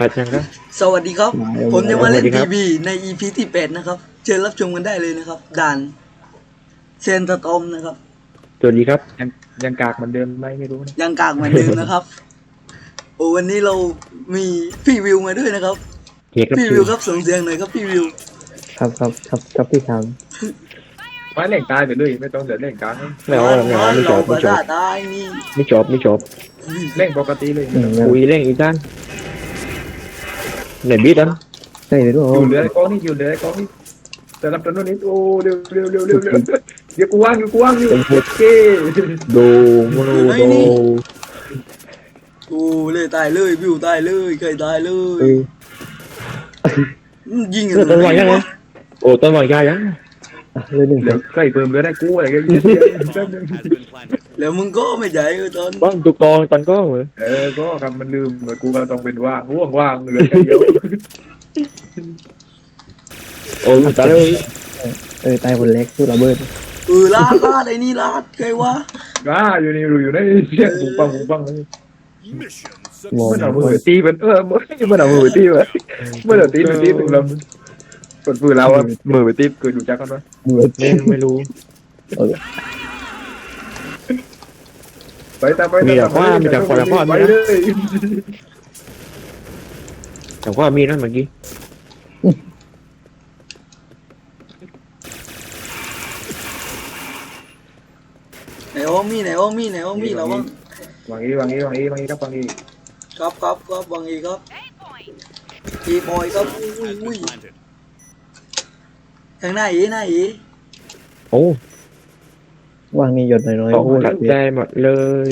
ปัดยังครับ สวัสดีครับมาแล้วผมจะมาเล่นสวัสดีครัทีบบีใน EP ที่แปดนะครับ เชิญรับชมกันได้เลยนะครับ ด่านเซนตตอมนะครับ สวัสดีครับ ยังยังกากเหมือนเดิมไหมไม่รู้นะยังกากเหมือนเดิมนะครับ โอ้วันนี้เรามีพี่วิวมาด้วยนะครับ เอกรับพี่เชิวิวญครับส่งเสียงหน่อยครับพี่วิว ครับครับครับครับพี่ทไม้เล่งตายไปเลยไม่ต้องเดือดเล่งกลางนะไม่เอาไม่เอาไม่จเราบปไม่ระจสาบทตายนี่ไม่จบไม่จบเล่งปกติเลยำอืมคุยเร่งอีกด้านไหนบีดอันใช่เลยด้วยอยู่เหลือไอ้กองนี่อยู่เหลือไอ้กองนี่แต่รับตัวนู้นนี่โอ้เร็วเร็วเร็วเร็วเร็วเดี๋ยวกูว่างอยู่กูว่างอยู่โอเคโดโมโน này biết lắm này đúng không? Dùn đấy con đi dùn đấy con đi. Ta làm cho nó nít ô liều liều liêu liêu liêu việc cuang việc cuang như ok. Đồ mono đồ ô lê tài lơi biểu tài lơi cày tài lơi. Ừ. Ừ, nhìn người ta ngoài nhá ô, tao ngoài gai á. Lên đừng cày vừa mới đây cua này cái gì? แล้วมึงก็ไม่ใจเออตอนบ้างตุกตองตันก็เหมือนเออก็คำมันลืมกูก็ต้องเป็นว่างว่างว่างเหลือแค่เดียวโอ้ตายเลยเออตายคนเล็กสู้ระเบิดเออลาดลาดไอ้นี่ลาดเคยวะอ่าอยู่นี่อยู่ในเสียงปุ้งปังปุ้งปังเลยมองมันเอามือตีมันเออมันเอามือตีมันมันเอาตีมันตีถึงลำกดมือเราอะมือไปตีเกิดอยู่จักกันวะมือไม่ไม่รู้ ไปตามไปมีแต่ว่ามีแต่คนละข้อไปมีนะเลยแต่ว่ามีนั่นเมื่อกี้ไหนโอมีไหนโอมีไหนโอมีเราบ้างวางอีวางอีวางอีวางอีครับวางอีครับครับครับบางอีครับอีบอยครับอุ้ยอุ้ยทางหน้าอีหน้าอีโอ้ วางนี่หยดหน่อยๆตกโอ้ยตัดใจหมดเลย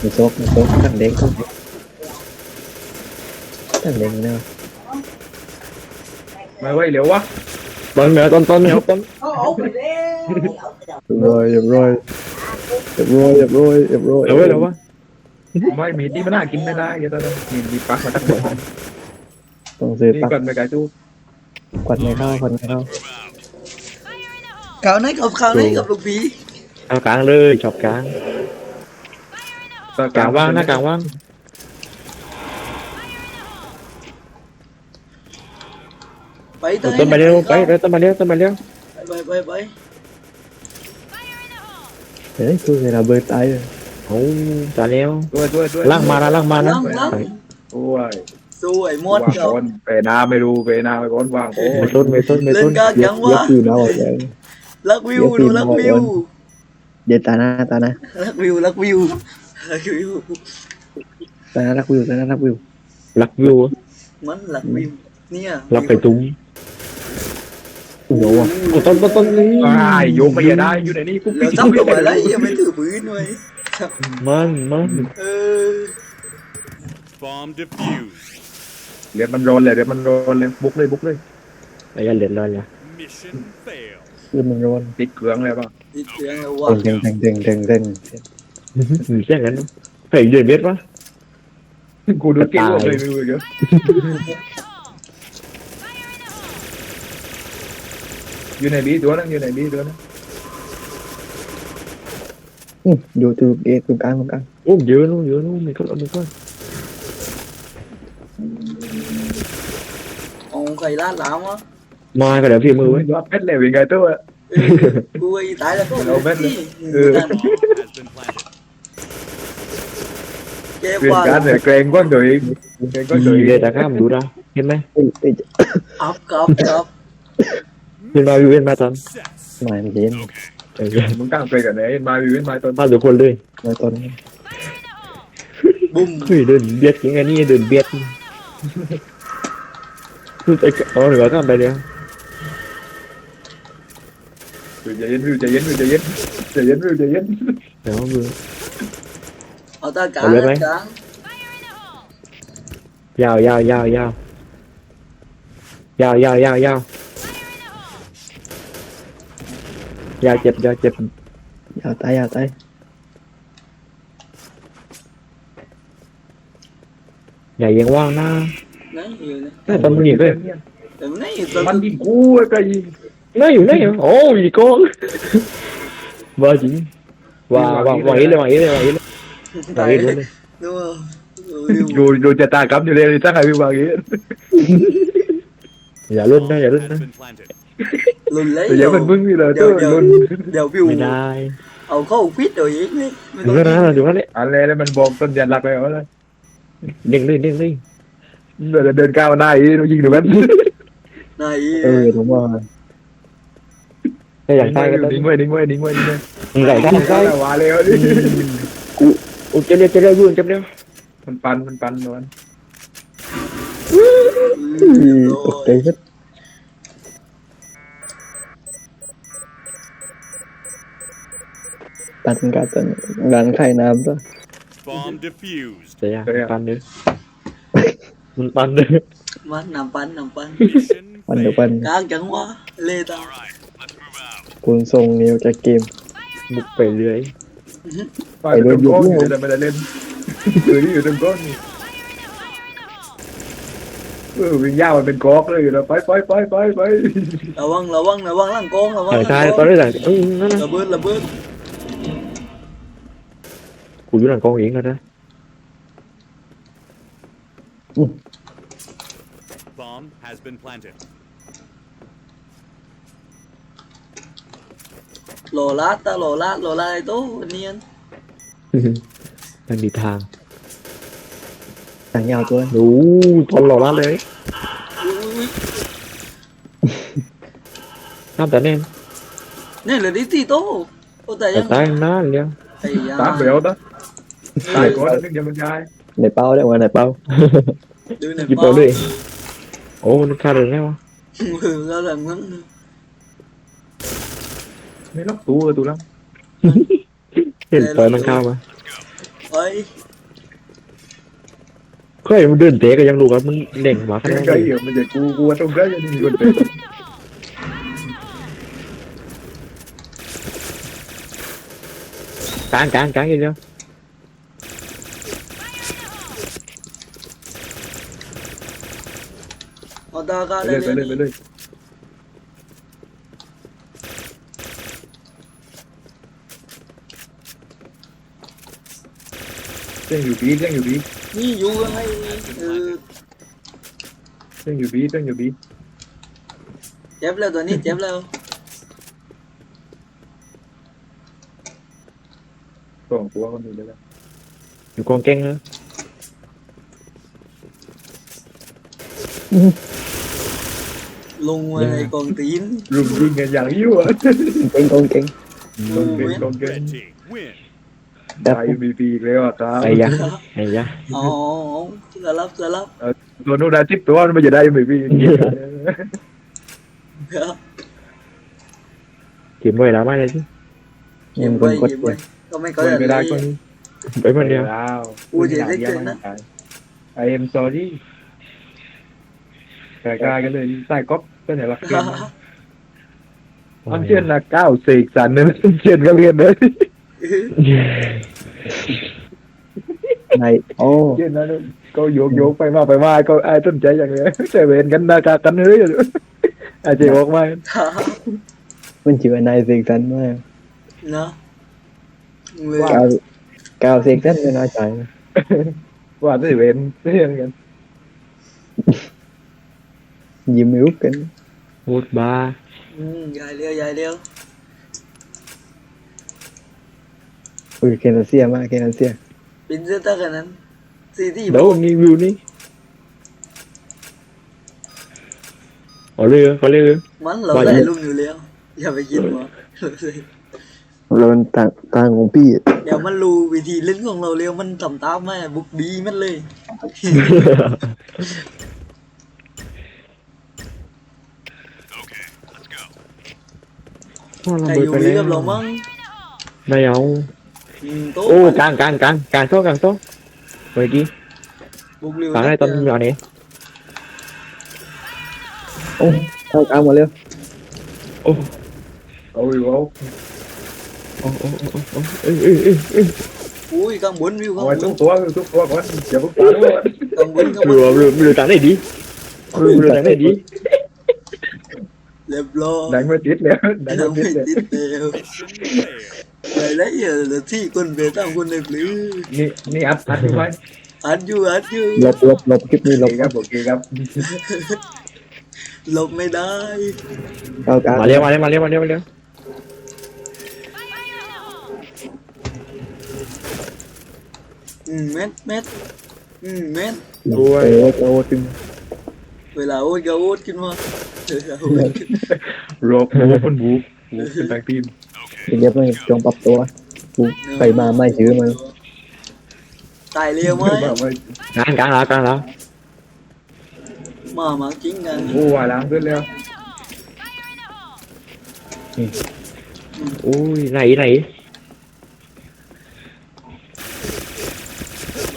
มีโซกมีโซกตั้งเด็กตั้งเด็กนะมาไว้เร็ววะต้นเหนือต้นต้นเหนือต้นเรียบร้อยเรียบร้อยเรียบร้อยเรียบร้อยเรียบร้อยเอาไว้แล้ววะไม่มีที่มันน่ากินไม่ได้เดี๋ยวตอนนั้นมีมีปักมาตั้งหมดต้องซื้อนี่ปักก่อนไปไกลตู้กวัดไม่เข้าควัดไม่เข้า ข่าวไหนกับข่าวไหนกับลูกผีเอากลางเลยชอบกลางกลางว่างหน้ากลางว่างไปเตยต้นมาเร็วไปเร็วต้นมาเร็วต้นมาเร็วไปไปไปเฮ้ยสู้เลยระเบิดตายเลยโอ้ตายแล้วด้วยด้วยด้วยล่างมานะล่างมานะลังลังโอ้ยสวยหมดวางเจ้าก้อนเปนาไม่รู้เปนาไปก้อนวางโอ้ไม่ต้นไม่ต้นไม่เล่ต้นนกากเย็ยับงเย็บวะปีนมาหมดเลย รักวิวดูรักวิวเย็ดตาหน้าตาหน้ารักวิวรักวิวรักวิวตาหน้ารักวิวตาหน้ารักวิวรักวิวมันรักวิวเนี่ยรักไปตุ้มโอ้โหโอ้ต้นต้นต้นนี่ยโยกไปอย่าได้อยู่ในนี้กูเดี๋ยวจับลงไปแล้วยังไม่ถือปืนไว้มันมันเออ Bomb defused. เดี๋ยวมันโดนเลยเดี๋ยวมันโดนเลยบุกเลยบุกเลยอะไรอย่าเหรียญเลยอย่า Mission failed. คือมันร้อนติดเครื่องเลยป่ะติดเสียงแล้ววะเด้งเด้งเด้งเด้งเด้งมีเสียงกันเฮ้ยเดือดเบ็ดปะกูดูเก่งเลยไม่รู้เยอะอยู่ในบีตัวนึงอยู่ในบีตัวนึงอืมอยู่ตรงเอตรงกลางตรงกลางโอ้เยอะนู้นเยอะนู้นมีคนมีคนเอาใครลาดหลามวะ มาก็เดี๋ยวพี่มือไว้ว่าเพชรเลยเป็นไงตัวเออกูไอ้ตายแล้วก็เอาแม่นเลยเออ Bomb has been planted. เจ็บเป็นว่ะการเนี่ยเกรงก้อนตัวเองเกรงก้อนตัวดีเองเลยแต่ข้ามดูนะเห็นไหมเอ้ยเอ้ยอัพกับกับเห็นมาวิวเห็นมาตอน Success. หมายมันเย็นเออมึงตั้งใจกันไหนมาวิวมาตอนมาทุกคนเลยมาตอนบุ้มเฮ้ยเดินเบียดยังไงนี่เดินเบียดคือไอ้อ๋อหรือว่าก็ไปเดียว วิวใจเย็นวิวใจเย็นวิวใจเย็นใจเย็นวิวใจเย็นเดี๋ยวมือ เอาตากลางเอาเลยไหมตากลางยาวยาวยาวยาวยาวยาวยาวยาวยาวเจ็บยาวเจ็บยาวตายยาวตายอย่ายังว่างนะไหนอยู่นะแต่ตอนมึงหนีเลยแต่มันไหนอยู่ตอนมันยิงกูไอ้ยิงนี่อยู่นี่โอ้ยก้อนว่าจริงว่าว่าว่าอีเลยวว่าอีเลยวว่าอีเลยว่าตายอีเลเลยยดูว่าวิวดูดูจะตากลับอยู่เลยตั้งไงพี่บางอย่างนี้อย่าเล่นนะอย่าเล่น Has นะ been planted. ลุนเลยเดี๋ยวมันมึงนี่เลยเดี๋ตัยววเดี๋ยวลุนเดี๋ยววิวไม่ Nói gì, nói gì. Ồ, gì con. Vơ chị. Và và và nghĩ lên, và nghĩ lên, và nghĩ lên. Và nghĩ lên. Đúng không? Rồi rồi cha ta cắm vô leo đi chắc hay bà nghĩ. Dạ luôn đó, dạ luôn đó. Luôn lấy. Giờ mình mưng như là tôi luôn. Giờ view. Mình ai. Ờ có một quýt rồi vậy. Đúng đó, đúng đó đấy. Anh lên đây mình bột tên dành lạc này ở đây. Điên đi, điên đi. Rồi là đơn cao này nó ยิง được bắn. Này. Ừ đúng rồi. ถ้าอยากได้ก็ต้องดิ้งไว้ดิ้งไว้ดิ้งไว้ดิ้งไว้มึงไหลได้ได้ว่าเร็วดิโอ้เจ็บเร็วเจ็บเร็วยุ่งเจ็บเร็วมันปันมันปันนวลตกใจสักตันกัตันร้านขายน้ำด้วย Bomb defused. เสียปันเด้อมันปันเด้อมันนำปันนำปัน Mission วันเดียว failed. ปัน กลางจังวะเลตา คุณทรงนิ้วจากเกม บุกไปเรื่อย ไปเดินโก้อยู่แต่ไม่ได้เล่นอยู่ที่อยู่ตรงก้นเออวิ่งยาวมันเป็นก๊อกเลยแล้วไปไปไปไปไประวังระวังระวังล่างกองระวังใช่ล่างใช่กตออนงนี้หลังเอ้ยนั่นนะระเบิดระเบิดกูอยู่หลังกองเองแล้วนะ Bomb has been planted. โหลลาดตาโหลลาดโหลลาดไอ้โต้เนียนมันมีทางทางยาวตัวดูทนหล่อละเลยอุ้ยอุ้ยน้ำแต่แน่ ไอ้ยาตามเบลต์ตายก่อนนึกยังมันยายในเป้าได้ว่าในเป้าดูในหยิบป้าเอาเลยโอ้มันฆ่าเรื่องไงวะมือก็แบบนั้นไม่ล็อกตู้ตู้แล้ว เห็นปล่อยมันเข้ามาเฮ้ยเคยมันเดินเตะก็ยังรู้ว่ามึงเด่งมาขยันาดงไหไงนอยู่มันจะกูกูว่าตรงได้ยังมีคนเป็นกลางกลางกลางอย่างเดียวเอาตากาไปได้เลยไปเลยเลย เลยเส้นอยู่บีเส้นอยู่บีนี่อยู่ยังไงเออเส้นอยู่บีเส้นอยู่บีเจ็บแล้วตัวนี้เจ็บแล้วสองตัวคนนี้เลยนะอยู่กองเก่งนะลงมาในกองตีนรุมยิงกันอย่างยิ่วอะเก่งกองเก่งกองเก่งกองเก่ง Red team win. ได้บีบีแล้วอะครับไอ้ยะไอ้ยะอ๋อสลับสลับตัวนู้นได้ทิปตัวมันจะได้บีบีเขียนไว้แล้วไม่เลยสิเก็บยังไปคนกดเก็บเลไปยก็ไม่ก็ไม่ได้ได้ก็ไปมันเดียวไอเอ็มซอรี่กลายกันเลยใต้ก๊อปก็ไหนละเกมมันเชื่อนะเก้าเสกสรรเนี่ยมันเชื่อก็เรียนเลย ในโอ้เชื่อนะก็โยกโยกไปมาไปมาก็ไอ้ต้นใจอย่างเงี้ยใจเวรกันนากากันเฮ้ยอาจจะบอกมามันชื่อว่านายเสกสรรมากเนาะเลยกาวกาวเสกสรรไม่น่าใจนะว่าใจเวรเรื่องกันยิ้มไม่รู้กันพูดบ้าอืมใหญ่เร็วใหญ่เร็ว อุ้ยเคนเซียมากเคนเซียเป็นเสื้อตากันนั้นซีที่เดี๋ยวมีวิวนี่ขอเรือขอเรือมันเราได้ลุมอยู่แล้ว อย่าไปคิดว่าเราเป็นต่างต่างของพี่เดี๋ยวมันรู้วิธีเล่นของเราเร็วมันทำตามแม่บุกดีมันเลยพ่อเราแต่เบิอดยู่ไปดีแล้กัวบเรามั้งไม่เอาอืม โต๊ะโอ้กลางกลางกลางกลางโซ่กลางโซ่เมื่อกี้บุกเร็วกลางได้ตอนมีอันนี้โอ้เข้ากลางหมดเลยเอาอยู่เอาโอ้โอ้โอ้โอ้เอ้ยเอ้ยเอ้ยเอ้ยอุ้ยข้างบนวิวข้างเอาไว้บทุนกตัวทุกตัวก่อนอย่าเพิ่งปังก่อนข้างบนข้างบเรืนอเรือเรือต่างได้ดีเรือเรือต่างได้ดีเรียบร้อยดังไม่ติดแล้วดังยังไม่ไม่ติดเลย ติดเร็ว Mission failed. อะไรแล้วอย่าที่คนเบต้าคนเด็กหรือนี่นี่อัดอัดไว้ออัดอยู่อัดอยู่ลบลบลบคลิปนี้ลโอบเคครับโอเคครับหลบไม่ได้เข้ากลางมาเร็วมาเร็วมาเร็วมาเร็วมาเร็วอืมเม็ดเม็ดอืมเม็ดโอ้ยโอ้ยตึงเวลาโอ๊ตก็โอ๊ตขึ้นมาเวลาโอ๊ตขึ้นโรบบูคนบูบูเป็นแบงทีม เรียบร้อยจงปรับตัวกูไปมาไม่ซื้อมาตายเร็วไหมแบบว่ากลางกลางแล้วกลางแล้วมามาจริงกันบูว่าล้างขึ้นแล้วอุ้ยไหนไหน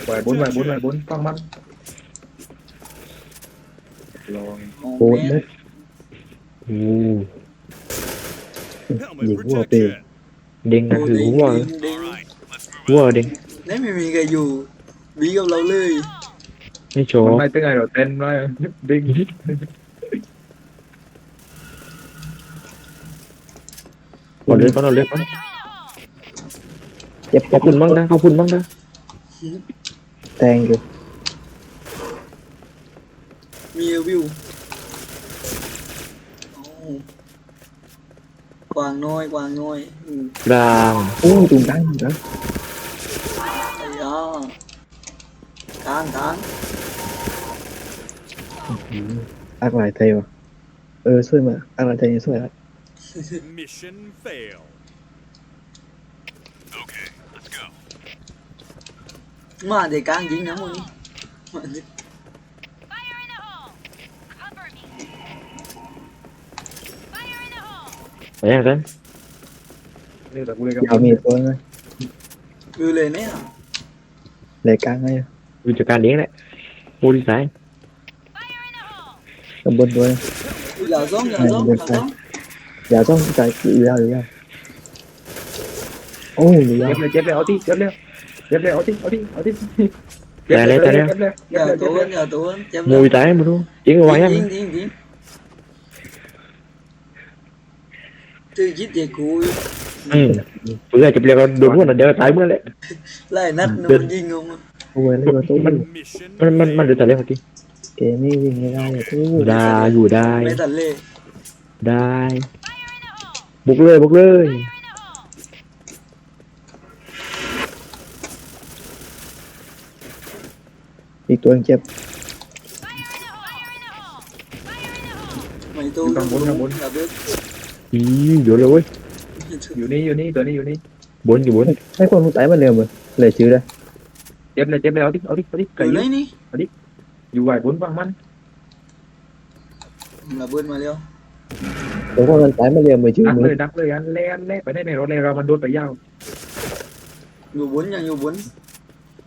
ไหวบุญไหวบุญไหวบุญฟังมันลองโอ้ยนะอู้ Helmet Nhìn qua protection. เด้งนะคือหัวเด้งเด้ง All right, let's move หัวเด้งนี่ไม่มีใครอยู่บีกับเราเลยไม่โชมันว์ไม่ตึงไงเราเต้นไว้ดิ้งก่อนเลือกก่อนเอาเลือกก่อนเจ็บขอบคุณบ้างนะขอบคุณบ้างนะแทงอยู่มีวิว Quàng nuôi, quàng nuôi. Ừ. Là uống cùng tay nữa. tăng tăng ác lại thầy mà. Ừ, xui mà. ác lại thầy, xui lại. Mission fail. Okay, let's go. Mà để càng dính lắm rồi. Mà để... hole! ไปยังไงนี่แต่กูเลยกับยาวมีตัวนะวิวเลยเนี่ยเลยกลางไงวิจัดการเลี้ยงแหละโมดีไซน์ Fire in the hole! ตำบลตัวนะอย่าซ้อมอย่าซ้อมอย่าซ้อมอย่าต้องใจอยู่ยาวอยู่ยาวโอ้ยอยู่ยาวเจ็บเลยเจ็บเลยเอาที่เจ็บเลยเจ็บเลยเอาที่เอาที่เอาที่เจ็บเลยเจ็บเลยเจ็บอย่าเลยตัเจ็บวเลยอย่าตัวเจ็บโมดีไซน์มาดูจริงเอาไว้ยังยิงยิงยิงตื่นคิดเด็ก กูอืมเพื่อจะเปลี่ยนก็โดนหัวน่ะเดี๋ยวตายเมื่อไหร่ไล่นัดมันยิงออกมาโอ้ยเลยตัวมัน Mission มันมันมันเดือดแต่เล่นเมื่อกี้เกมนี้ยิงไม่ได้เลยทุกได้อยู่ได้ไม่ตัดเล่ได้ Fire in the hole! บุกเลยบุกเลย Fire in the hole! อีกตัวเจ็บ Fire in the hole! Fire in the hole! Fire in the hole! ไม่ตู้อย่าเบิด อีเดี๋ยวเลยเว้ยอยู่นี่อยู่นี่ตัวนี้อยู่นี่บนอยู่บน ให้คนรู้ใจมันเร็วมั้ยเลยชื่อเลยเจ็บเลยเจ็บเลยเอาที่เอาที่เอาที่อไก่ยู่อไหนยู่นี่อยู่ไหวบุญฟังมันระเบิดมาแล้วเดี๋ยวคนมันใจมันเร็วมือชื่อดักมืเลอยดักเลยอันแล่นแล่ไปได้ในรถเลยเรามันโดนไปยาวอยู่บนยังอยู่บน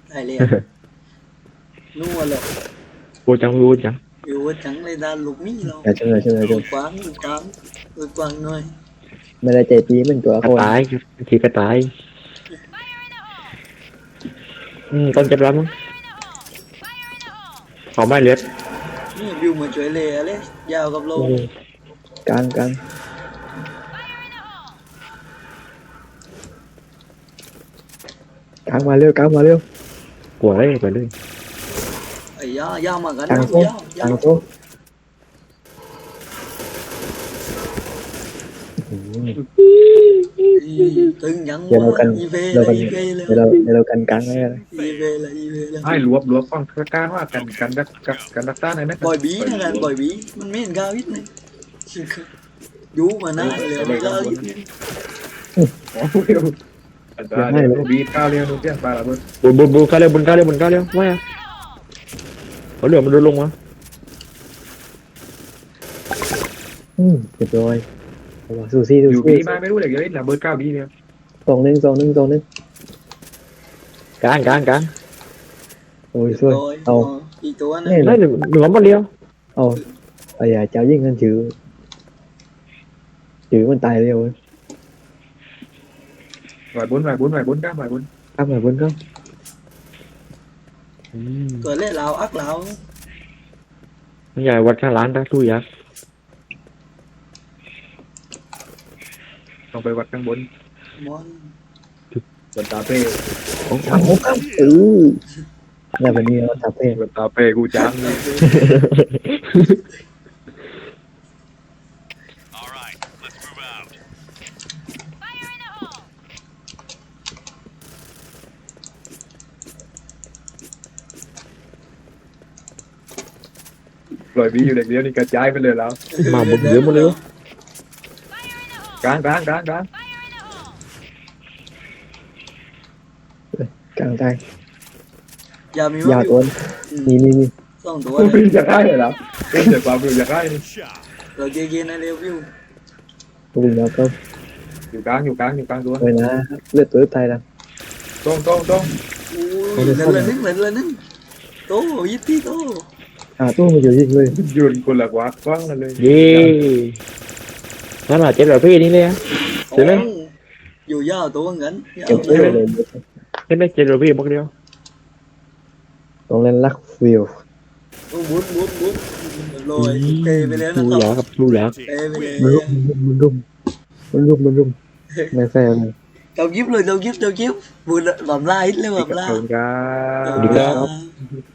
ได้เลยนู่นเลยโบจังโบจัง อยู่จังเลยด้านลูกนี่เราอย่าเชื่อเชื่อลูเชื่อกกวางลูกกวางลูกกวางหน่อยไม่ได้ใจปีมันตัวกคระนต่ายทีกระต่าย Fire in the hole! อืมต้นเจ็บแล้วมั้ง Fire in the hole! เขาไม่เลือดนี่วิวมาช่วยเลยอะไรยาวกับโลกลางกลาง Fire in the hole! กลางมาเร็วกลางมาเร็วกลัวเลยไปเลยไอ้ยายาวมากันกลางนะโซ่ยาวกยาลางวโซ่อืมตึงยังเดี๋ยวเรากันอีเวเราเลกันอีเวเลยเดี๋ยวเราเดี๋ยวเรากันกลางให้เลยอีเวเลยอีเวเลยให้รวบรวบฟังกลางว่ากันกันดักกันดักต้านไหนไหมปล่อยบีนะกันปล่อยบีมันไม่เห็นกาวิทย์เลยยูมาหน้าเลยไม่กล้าวิทย์โอ้ยได้เลยบีก้าวเร็วดูเพี้ยนปลาละเบิดบนบนบนก้าวเร็วบนก้าวเร็วบนก้าวเร็วว่าอะเอาเหลือมันโดนลงมาอืมเรียบร้อยเอาว่ะสู้ซี่สู้อยู่บีซี่มาไม่รู้เลยเดี๋ยวละ เบิดก้าวบีเนี่ยสองหนึ่งสองหนึ่งสองหนึ่งกลางกลางกลางโอ้ยช่วยเอาอีกตัวนึงนี่นั่นหนึ่งหนึ่งล้อมมาเดียวเอาไอ้ยาเจ้ายิ่งกันถือถือมันตายเร็วเว้ยไหวบุญไหวบุญไหวบุญก้าวไหวบุญข้ามมาบนก็อืมตัวเล่ลาวอักลาวใหญ่วัดข้างร้านตาทุยักษ์ต้องไปวัดข้างบนมอนบนตาเป้ของข้ามข้ามเออน่าเป็นมีว่าตาเพ่แบบตาเปกูจังเล ปล่อยวีอยู่เด็กเดียวนี่กระจายไปเลยแล้วมาหมดเยอะหมดเลยวะ Fire in the hole! กลางกลางกลางกลาง Fire in the hole! กลางใจอย่ามียาวว่าตัวนี่นี่นี่สองตัวโอ้เลยยอยากได้เลยแล้วเล่นเด็กความรู้อยากได้นี่ Shot. เราเย็นๆนะเร็ววิวลูกแล้วก็อยู่กลางอยู่กลางอยู่กลางตัวเลยนะเลือดตัวตายแล้วต้องต้องต้องอู้ยเหลือเลยนึงเหลือเลยนึงโตยิปปี้โต หาตู้มาอยู่ยิงเลยยืนคนละกว่ากว้างกันเลยเย้นั่นแหละเจ็ดแบบพี่นี่เลยอะเดี๋ยวนะโอ้อยู่ยาวตัวงั้นยาเก็บวเชื่อเลยเห็นไหมเจ็ดแบบพี่บอกเดียวต้องเล่นลักฟิลโอ้บุญบุญบุญลอยเทไปแล้วนะดูคหรัลาบครับดูหลาเทไปเลยมันรุมมันรุมมันรุมมันรุมไม่แฟร์เลย đâu giúp rồi đâu giúp đâu giúp vừa làm like hết lên làm ขอบ like คุณครับสวัสดีครับ Ờ.